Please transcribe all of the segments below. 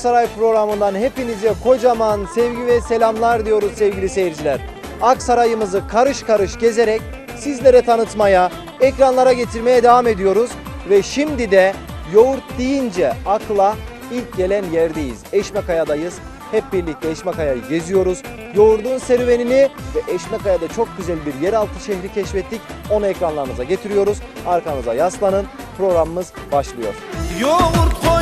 Aksaray programından hepinize kocaman sevgi ve selamlar diyoruz sevgili seyirciler. Aksaray'ımızı karış karış gezerek sizlere tanıtmaya, ekranlara getirmeye devam ediyoruz. Ve şimdi de yoğurt deyince akla ilk gelen yerdeyiz. Eşmekaya'dayız. Hep birlikte Eşmekaya'yı geziyoruz. Yoğurdun serüvenini ve Eşmekaya'da çok güzel bir yeraltı şehri keşfettik. Onu ekranlarınıza getiriyoruz. Arkanıza yaslanın. Programımız başlıyor. Yoğurt koydum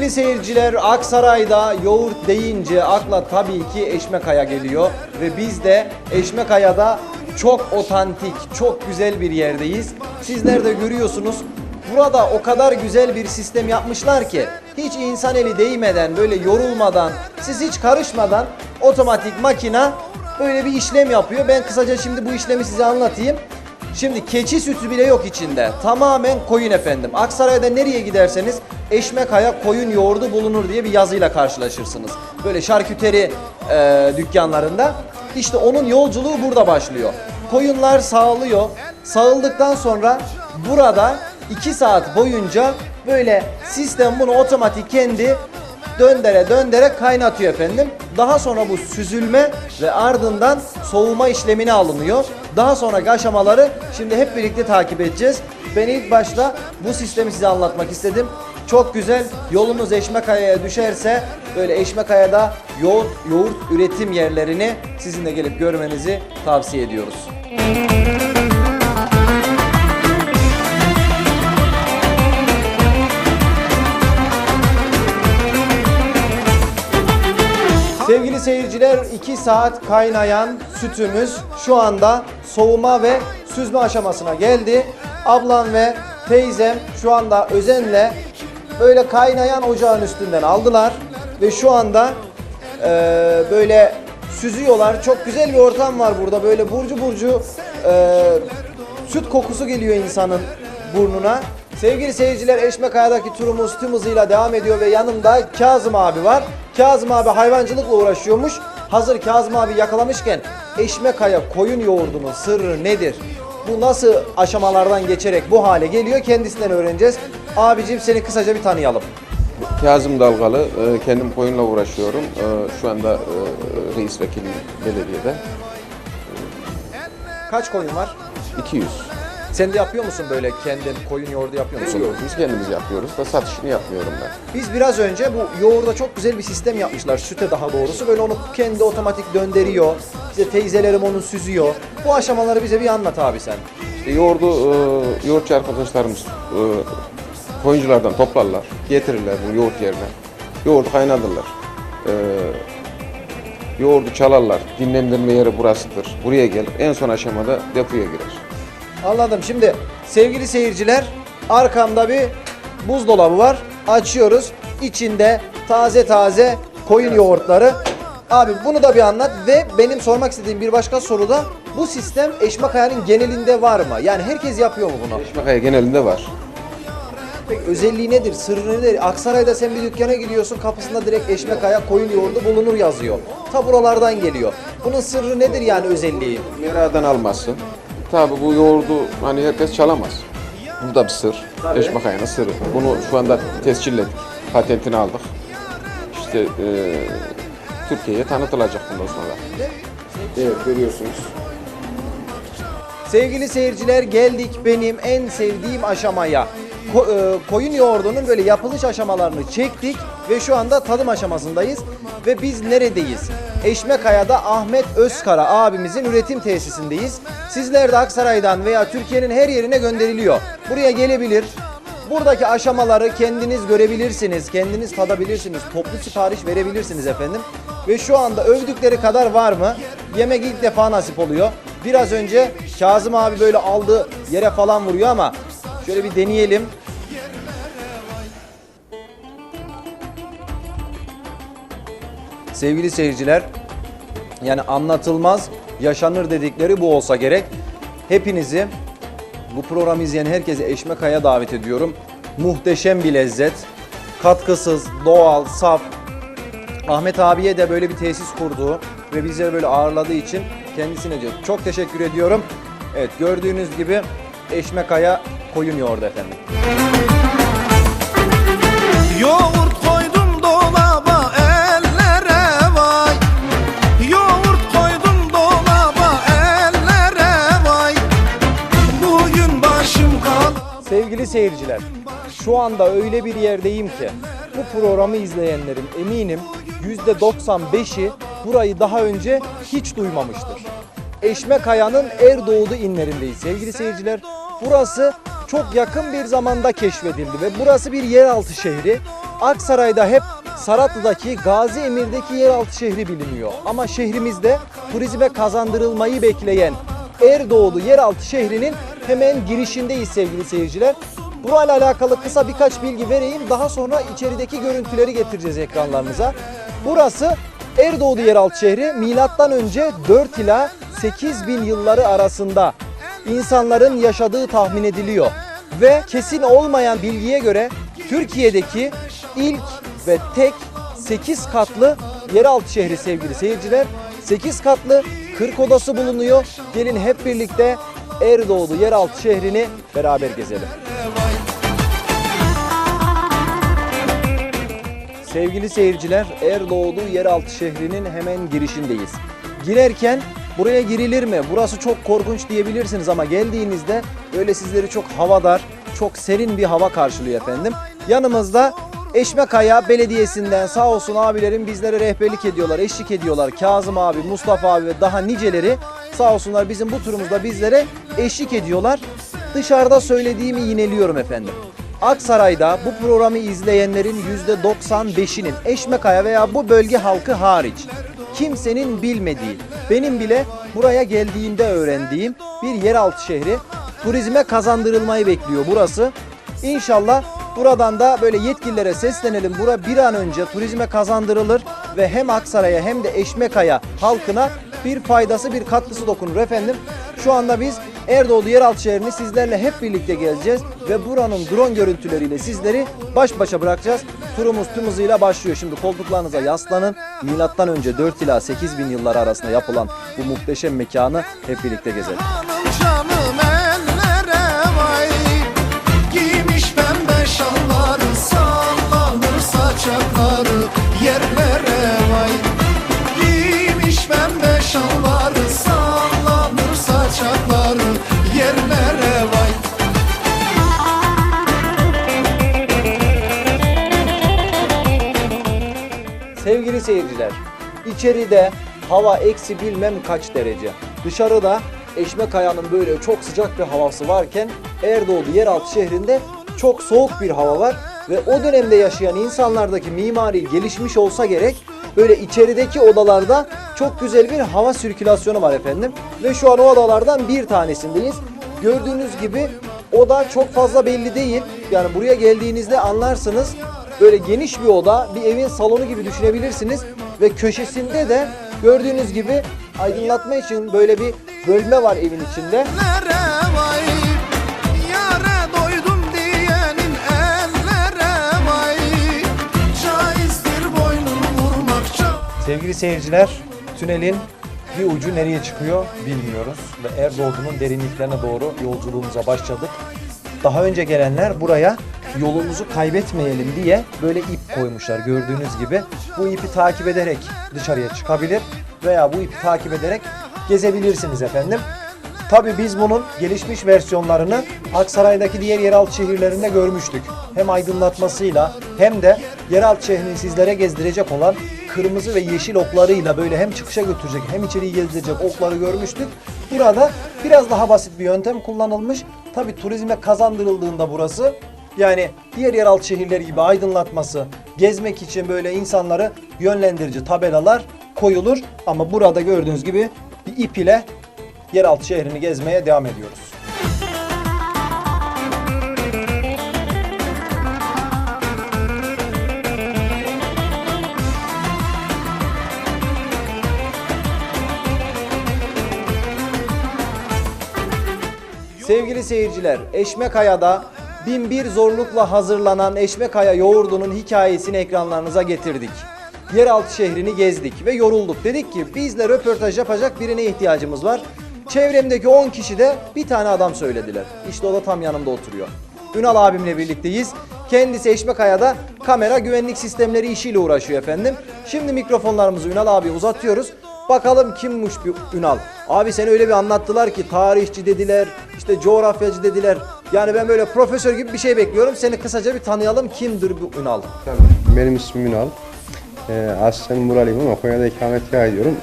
Sevgili seyirciler Aksaray'da yoğurt deyince akla tabii ki Eşmekaya geliyor ve biz de Eşmekaya'da çok otantik, çok güzel bir yerdeyiz. Sizler de görüyorsunuz. Burada o kadar güzel bir sistem yapmışlar ki hiç insan eli değmeden, böyle yorulmadan, siz hiç karışmadan otomatik makina böyle bir işlem yapıyor. Ben kısaca şimdi bu işlemi size anlatayım. Şimdi keçi sütü bile yok içinde. Tamamen koyun efendim. Aksaray'da nereye giderseniz Eşmekaya koyun yoğurdu bulunur diye bir yazıyla karşılaşırsınız. Böyle şarküteri e, dükkanlarında. İşte onun yolculuğu burada başlıyor. Koyunlar sağlıyor. Sağıldıktan sonra burada 2 saat boyunca böyle sistem bunu otomatik kendi döndere döndere kaynatıyor efendim. Daha sonra bu süzülme ve ardından soğuma işlemine alınıyor. Daha sonraki aşamaları şimdi hep birlikte takip edeceğiz. Ben ilk başta bu sistemi size anlatmak istedim. Çok güzel. Yolunuz Eşmekaya'ya düşerse böyle Eşmekaya'da yoğurt, yoğurt üretim yerlerini sizin de gelip görmenizi tavsiye ediyoruz. Sevgili seyirciler 2 saat kaynayan sütümüz şu anda soğuma ve süzme aşamasına geldi. Ablam ve teyzem şu anda özenle böyle kaynayan ocağın üstünden aldılar ve şu anda eee, böyle süzüyorlar. Çok güzel bir ortam var burada. Böyle burcu burcu eee, süt kokusu geliyor insanın burnuna. Sevgili seyirciler Eşmekaya'daki turumuz tüm hızıyla devam ediyor ve yanımda Kazım abi var. Kazım abi hayvancılıkla uğraşıyormuş. Hazır Kazım abi yakalamışken Eşmekaya koyun yoğurdunun sırrı nedir? Bu nasıl aşamalardan geçerek bu hale geliyor kendisinden öğreneceğiz. Abicim seni kısaca bir tanıyalım. Kazım Dalgalı, e, kendim koyunla uğraşıyorum. E, Şu anda e, reis vekili belediyede. Kaç koyun var? 200. Sen de yapıyor musun böyle kendin koyun yoğurdu yapıyor musun? Biz kendimiz yapıyoruz da satışını yapmıyorum ben. Biz biraz önce bu yoğurda çok güzel bir sistem yapmışlar. Süte daha doğrusu. Böyle onu kendi otomatik döndürüyor. İşte teyzelerim onu süzüyor. Bu aşamaları bize bir anlat abi sen. İşte yoğurdu e, yoğurtçu arkadaşlarımız e, koyunculardan toplarlar, getirirler bu yoğurt yerine. Yoğurdu kaynatırlar. E, yoğurdu çalarlar. Dinlendirme yeri burasıdır. Buraya gelir. En son aşamada depoya girer. Anladım. Şimdi sevgili seyirciler arkamda bir buzdolabı var. Açıyoruz. İçinde taze taze koyun yoğurtları. Abi bunu da bir anlat ve benim sormak istediğim bir başka soru da bu sistem Eşmakaya'nın genelinde var mı? Yani herkes yapıyor mu bunu? Eşmakaya genelinde var. Peki özelliği nedir? Sırrı nedir? Aksaray'da sen bir dükkana gidiyorsun kapısında direkt Eşmekaya koyun yoğurdu bulunur yazıyor. Ta buralardan geliyor. Bunun sırrı nedir yani özelliği? Meradan almazsın. Tabi bu yoğurdu hani herkes çalamaz. Bu da bir sır. Tabii. Eşmakaya'nın sırrı. Bunu şu anda tescilledik. Patentini aldık. İşte e, Türkiye'ye tanıtılacak bundan sonra. Evet görüyorsunuz. Sevgili seyirciler geldik benim en sevdiğim aşamaya. Ko- e, koyun yoğurdunun böyle yapılış aşamalarını çektik ve şu anda tadım aşamasındayız. Ve biz neredeyiz? Eşmekaya'da Ahmet Özkara abimizin üretim tesisindeyiz. Sizler de Aksaray'dan veya Türkiye'nin her yerine gönderiliyor. Buraya gelebilir, Buradaki aşamaları kendiniz görebilirsiniz, kendiniz tadabilirsiniz, toplu sipariş verebilirsiniz efendim. Ve şu anda övdükleri kadar var mı? Yemek ilk defa nasip oluyor. Biraz önce Kazım abi böyle aldı yere falan vuruyor ama şöyle bir deneyelim. Sevgili seyirciler, yani anlatılmaz, yaşanır dedikleri bu olsa gerek. Hepinizi bu programı izleyen herkese Eşmekaya davet ediyorum. Muhteşem bir lezzet. Katkısız, doğal, saf. Ahmet abiye de böyle bir tesis kurduğu ve bize böyle ağırladığı için Kendisine çok teşekkür ediyorum. Evet gördüğünüz gibi Eşmekaya koyun yoğurdu efendim. Yoğurt koydum seyirciler, şu anda öyle bir yerdeyim ki bu programı izleyenlerin eminim %95'i burayı daha önce hiç duymamıştır. Eşmekaya'nın Erdoğdu inlerindeyiz sevgili seyirciler. Burası çok yakın bir zamanda keşfedildi ve burası bir yeraltı şehri. Aksaray'da hep Saratlı'daki Gazi Emir'deki yeraltı şehri biliniyor. Ama şehrimizde turizme kazandırılmayı bekleyen Erdoğdu yeraltı şehrinin hemen girişindeyiz sevgili seyirciler. Burayla alakalı kısa birkaç bilgi vereyim. Daha sonra içerideki görüntüleri getireceğiz ekranlarınıza. Burası Erdoğdu yeraltı şehri milattan önce 4 ila 8 bin yılları arasında insanların yaşadığı tahmin ediliyor. Ve kesin olmayan bilgiye göre Türkiye'deki ilk ve tek 8 katlı yeraltı şehri sevgili seyirciler. 8 katlı 40 odası bulunuyor. Gelin hep birlikte Erdoğdu yeraltı şehrini beraber gezelim. Sevgili seyirciler, Erdoğdu yeraltı şehrinin hemen girişindeyiz. Girerken buraya girilir mi? Burası çok korkunç diyebilirsiniz ama geldiğinizde böyle sizleri çok havadar, çok serin bir hava karşılıyor efendim. Yanımızda Eşmekaya Belediyesi'nden sağ olsun abilerim bizlere rehberlik ediyorlar, eşlik ediyorlar. Kazım abi, Mustafa abi ve daha niceleri sağ olsunlar bizim bu turumuzda bizlere eşlik ediyorlar. Dışarıda söylediğimi yineliyorum efendim. Aksaray'da bu programı izleyenlerin %95'inin Eşmekaya veya bu bölge halkı hariç kimsenin bilmediği, benim bile buraya geldiğimde öğrendiğim bir yeraltı şehri. Turizme kazandırılmayı bekliyor burası. İnşallah buradan da böyle yetkililere seslenelim. Bura bir an önce turizme kazandırılır ve hem Aksaray'a hem de Eşmekaya halkına bir faydası, bir katkısı dokunur efendim. Şu anda biz Erdoğdu yeraltı şehrini sizlerle hep birlikte gezeceğiz ve buranın drone görüntüleriyle sizleri baş başa bırakacağız. Turumuz tüm hızıyla başlıyor. Şimdi koltuklarınıza yaslanın. Milattan önce 4 ila 8 bin yıllar arasında yapılan bu muhteşem mekanı hep birlikte gezelim. Sevgili seyirciler, içeride hava eksi bilmem kaç derece. Dışarıda Eşmekaya'nın böyle çok sıcak bir havası varken Erdoğdu yeraltı şehrinde çok soğuk bir hava var ve o dönemde yaşayan insanlardaki mimari gelişmiş olsa gerek böyle içerideki odalarda çok güzel bir hava sirkülasyonu var efendim ve şu an o odalardan bir tanesindeyiz. Gördüğünüz gibi oda çok fazla belli değil. Yani buraya geldiğinizde anlarsınız. Böyle geniş bir oda, bir evin salonu gibi düşünebilirsiniz ve köşesinde de gördüğünüz gibi aydınlatma için böyle bir bölme var evin içinde. Sevgili seyirciler, tünelin bir ucu nereye çıkıyor bilmiyoruz ve Erdoğdu'nun derinliklerine doğru yolculuğumuza başladık. Daha önce gelenler buraya yolumuzu kaybetmeyelim diye böyle ip koymuşlar gördüğünüz gibi. Bu ipi takip ederek dışarıya çıkabilir veya bu ipi takip ederek gezebilirsiniz efendim. Tabii biz bunun gelişmiş versiyonlarını Aksaray'daki diğer yeraltı şehirlerinde görmüştük. Hem aydınlatmasıyla hem de yeraltı şehrini sizlere gezdirecek olan kırmızı ve yeşil oklarıyla böyle hem çıkışa götürecek hem içeriği gezdirecek okları görmüştük. Burada biraz daha basit bir yöntem kullanılmış. Tabii turizme kazandırıldığında burası yani diğer yeraltı şehirleri gibi aydınlatması, gezmek için böyle insanları yönlendirici tabelalar koyulur. Ama burada gördüğünüz gibi bir ip ile yeraltı şehrini gezmeye devam ediyoruz. Sevgili seyirciler, Eşmekaya'da bin bir zorlukla hazırlanan Eşmekaya yoğurdunun hikayesini ekranlarınıza getirdik. yeraltı şehrini gezdik ve yorulduk. Dedik ki bizle röportaj yapacak birine ihtiyacımız var. Çevremdeki 10 kişi de bir tane adam söylediler. İşte o da tam yanımda oturuyor. Ünal abimle birlikteyiz. Kendisi Eşmekaya'da kamera güvenlik sistemleri işiyle uğraşıyor efendim. Şimdi mikrofonlarımızı Ünal abiye uzatıyoruz. Bakalım kimmiş bir Ünal. Abi seni öyle bir anlattılar ki tarihçi dediler, işte coğrafyacı dediler. Yani ben böyle profesör gibi bir şey bekliyorum. Seni kısaca bir tanıyalım. Kimdir bu Ünal? Benim ismim Ünal. Ee, aslen buralıyım ama Konya'da ikametgah ediyorum.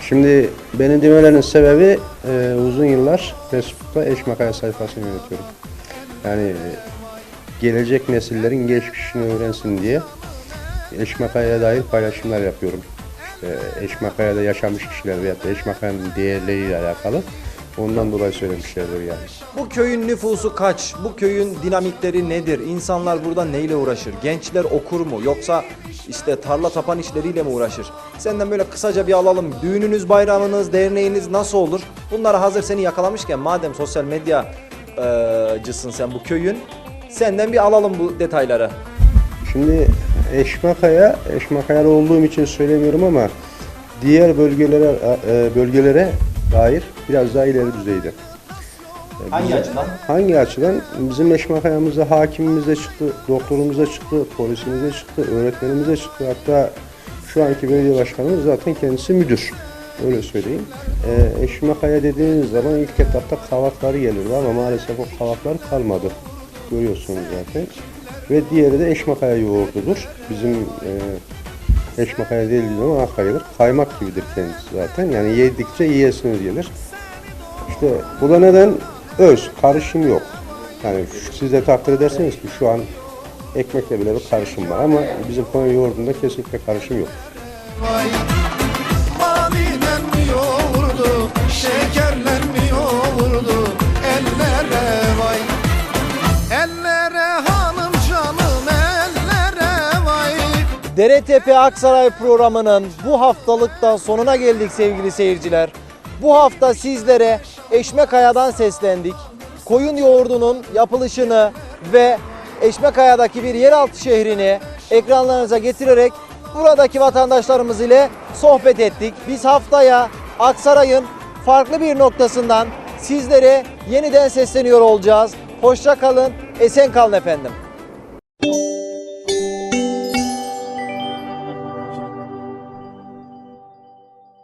Şimdi beni demelerinin sebebi e, uzun yıllar Facebook'ta Eşmakaya sayfasını yönetiyorum. Yani gelecek nesillerin geçmişini öğrensin diye Eşmakaya'ya dair paylaşımlar yapıyorum. İşte Eşmakaya'da yaşamış kişiler veya da Eşmakaya'nın değerleriyle alakalı. Ondan dolayı söylemişlerdir yani. Bu köyün nüfusu kaç? Bu köyün dinamikleri nedir? İnsanlar burada neyle uğraşır? Gençler okur mu? Yoksa işte tarla tapan işleriyle mi uğraşır? Senden böyle kısaca bir alalım. Düğününüz, bayramınız, derneğiniz nasıl olur? Bunları hazır seni yakalamışken madem sosyal medyacısın sen bu köyün. Senden bir alalım bu detayları. Şimdi Eşmakaya, Eşmakaya'da olduğum için söylemiyorum ama diğer bölgelere e, bölgelere dair biraz daha ileri düzeyde. Hangi bize- açıdan? Hangi açıdan? Bizim Eşmakaya'mıza hakimimiz de çıktı, doktorumuz da çıktı, polisimiz de çıktı, öğretmenimiz de çıktı. Hatta şu anki belediye başkanımız zaten kendisi müdür. Öyle söyleyeyim. E, Eşmakaya dediğiniz zaman ilk etapta kavakları gelirdi ama maalesef o kavaklar kalmadı. Görüyorsunuz zaten. Ve diğeri de Eşmakaya yoğurdudur. Bizim e, Eşmakaya değil ama Akkaya'dır. Kaymak gibidir kendisi zaten. Yani yedikçe yiyesiniz gelir. İşte bu da neden? Öz, karışım yok. Yani siz de takdir edersiniz ki şu an ekmekle bile bir karışım var ama bizim Konya yoğurdunda kesinlikle karışım yok. Vay mi yoğurdu Şekerler mi yoğurdu Ellere vay Ellere hanım canım ellere vay Deretepe Aksaray programının bu haftalıktan sonuna geldik sevgili seyirciler. Bu hafta sizlere Eşmekaya'dan seslendik. Koyun yoğurdunun yapılışını ve Eşmekaya'daki bir yeraltı şehrini ekranlarınıza getirerek buradaki vatandaşlarımız ile sohbet ettik. Biz haftaya Aksaray'ın farklı bir noktasından sizlere yeniden sesleniyor olacağız. Hoşça kalın, esen kalın efendim.